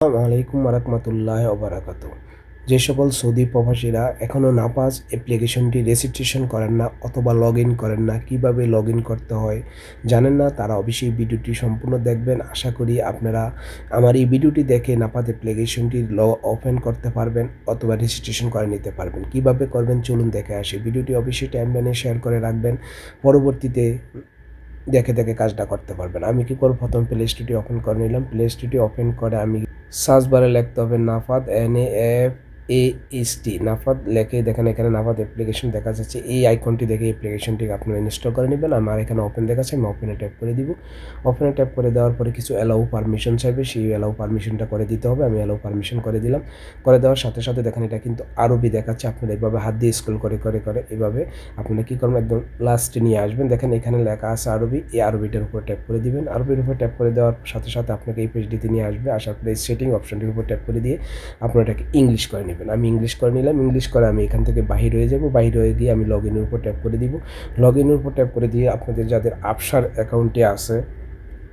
আসসালামু আলাইকুম রহমতুল্লাহ ওবরাকাত যে সকল সৌদি প্রবাসীরা এখনও নাপাস অ্যাপ্লিকেশনটি রেজিস্ট্রেশন করেন না অথবা লগ ইন করেন না, কীভাবে লগ ইন করতে হয় জানেন না, তারা অবশ্যই ভিডিওটি সম্পূর্ণ দেখবেন। আশা করি আপনারা আমার এই ভিডিওটি দেখে নাপাস অ্যাপ্লিকেশনটি ল, ওপেন করতে পারবেন অথবা রেজিস্ট্রেশন করে নিতে পারবেন। কীভাবে করবেন চলুন দেখে আসি। ভিডিওটি অবশ্যই টাইমলাইনে শেয়ার করে রাখবেন। পরবর্তীতে দেখে দেখে কাজটা করতে পারবেন আমি কি করব? প্রথম প্লে স্টুডিও ওপেন করে নিলাম। প্লে স্টুডিও ওপেন করে আমি সার্চ বারে লিখতে হবে নাফাদ N A F A S T নাফাদ লেখে দেখেন, এখানে নাফাদ অ্যাপ্লিকেশন দেখা যাচ্ছে। এই আইকনটি দেখে অ্যাপ্লিকেশনটিকে আপনারা ইনস্টল করে নেবেন। আমার এখানে ওপেন দেখাচ্ছে, আমি ওপেনে ট্যাপ করে দিব। ওপেনে ট্যাপ করে দেওয়ার পরে কিছু অ্যালাউ পারমিশন চাইবে। সেই অ্যালাউ পারমিশনটা করে দিতে হবে। আমি অ্যালাউ পারমিশন করে দিলাম। করে দেওয়ার সাথে সাথে দেখেন, এটা কিন্তু আরবি দেখাচ্ছে। আপনারা এইভাবে হাত দিয়ে স্ক্রল করে করে করে এভাবে আপনারা কী করবেন? একদম লাস্টে নিয়ে আসবেন। দেখেন, এখানে লেখা আছে আরবি। এই আরবিটার উপর ট্যাপ করে দিবেন। আরবির উপর ট্যাপ করে দেওয়ার সাথে সাথে আপনাকে এই পেজটিতে নিয়ে আসবে। আসার পরে সেটিং অপশনটির উপর ট্যাপ করে দিয়ে আপনারা এটাকে ইংলিশ করে নেবেন। আমি ইংলিশ করে নিলাম ইংলিশ করে আমি এখান থেকে বাহির হয়ে যাব। বাহির হয়ে গিয়ে আমি লগ ইনের উপর ট্যাপ করে দিব। লগ ইনের উপর ট্যাপ করে দিয়ে আপনাদের যাদের আপসার অ্যাকাউন্টে আছে,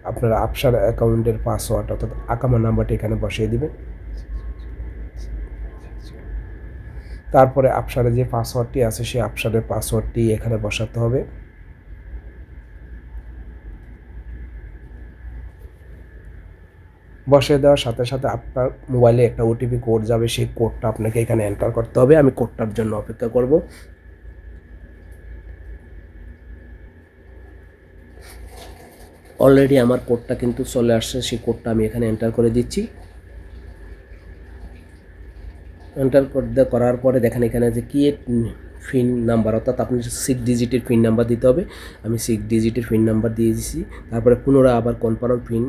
আপনারা আপসার অ্যাকাউন্টের পাসওয়ার্ড অর্থাৎ আকামা নাম্বারটি এখানে বসিয়ে দেবেন। তারপরে আপসারে যে পাসওয়ার্ডটি আছে, সেই আপসারের পাসওয়ার্ডটি এখানে বসাতে হবে। বসিয়ে দেওয়ার সাথে সাথে আপনার মোবাইলে একটা ওটিপি কোড যাবে, সেই কোডটা আপনাকে এখানে এন্টার করতে হবে। আমি কোডটার জন্য অপেক্ষা করব। অলরেডি আমার কোডটা কিন্তু চলে আসছে, সেই কোডটা আমি এখানে এন্টার করে দিচ্ছি। এন্টার করার পরে দেখেন এখানে যে কি ফিন নাম্বার অর্থাৎ আপনি সিক্স ডিজিটের ফিন নাম্বার দিতে হবে। আমি সিক্স ডিজিটের ফিন নাম্বার দিয়ে দিছি। তারপরে পুনরায় আবার কনফার্ম ফিন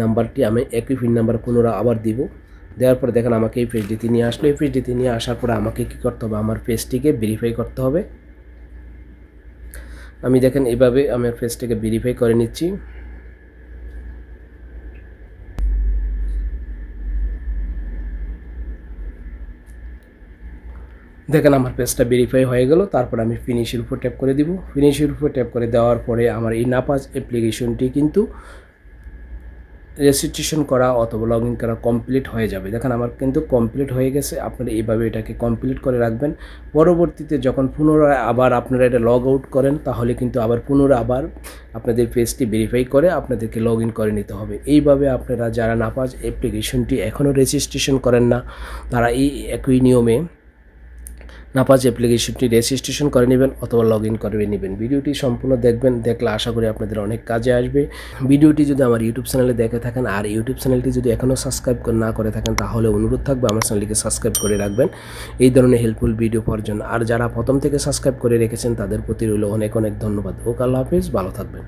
নাম্বারটি আমি একই ফিন নাম্বার পুনরায় আবার দিব। দেওয়ার পরে দেখেন আমাকে এই পেজটিতে নিয়ে আসলো। এই পেজটিতে নিয়ে আসার পরে আমাকে কী করতে হবে? আমার পেজটিকে ভেরিফাই করতে হবে। আমি দেখেন এভাবে আমার পেজটিকে ভেরিফাই করে নিচ্ছি। দেখেন আমার পেজটা ভেরিফাই হয়ে গেল, তারপর আমি ফিনিশের উপর ট্যাপ করে দিব। ফিনিশের উপর ট্যাপ করে দেওয়ার পরে আমার এই নাপাজ অ্যাপ্লিকেশনটি কিন্তু রেজিস্ট্রেশন করা অথবা লগ ইন করা কমপ্লিট হয়ে যাবে। দেখেন আমার কিন্তু কমপ্লিট হয়ে গেছে, আপনারা এইভাবে এটাকে কমপ্লিট করে রাখবেন। পরবর্তীতে যখন পুনরায় আবার আপনারা এটা লগ আউট করেন, তাহলে কিন্তু আবার পুনরায় আবার আপনাদের পেজটি ভেরিফাই করে আপনাদেরকে লগ ইন করে নিতে হবে। এইভাবে আপনারা যারা নাপাজ অ্যাপ্লিকেশনটি এখনও রেজিস্ট্রেশন করেন না, তারা এই একই নিয়মে নাপাজ অ্যাপ্লিকেশনটি রেজিস্ট্রেশন করে নেবেন অথবা লগ ইন করে নেবেন। ভিডিওটি সম্পূর্ণ দেখবেন, দেখলে আশা করি আপনাদের অনেক কাজে আসবে। ভিডিওটি যদি আমার ইউটিউব চ্যানেলে দেখে থাকেন আর ইউটিউব চ্যানেলটি যদি এখনও সাবস্ক্রাইব না করে থাকেন, তাহলে অনুরোধ থাকবে আমার চ্যানেলটিকে সাবস্ক্রাইব করে রাখবেন। এই ধরনের হেল্পফুল ভিডিও পাওয়ার জন্য। আর যারা প্রথম থেকে সাবস্ক্রাইব করে রেখেছেন, তাদের প্রতি রইল অনেক অনেক ধন্যবাদ। ও আল্লাহ হাফিজ, ভালো থাকবেন।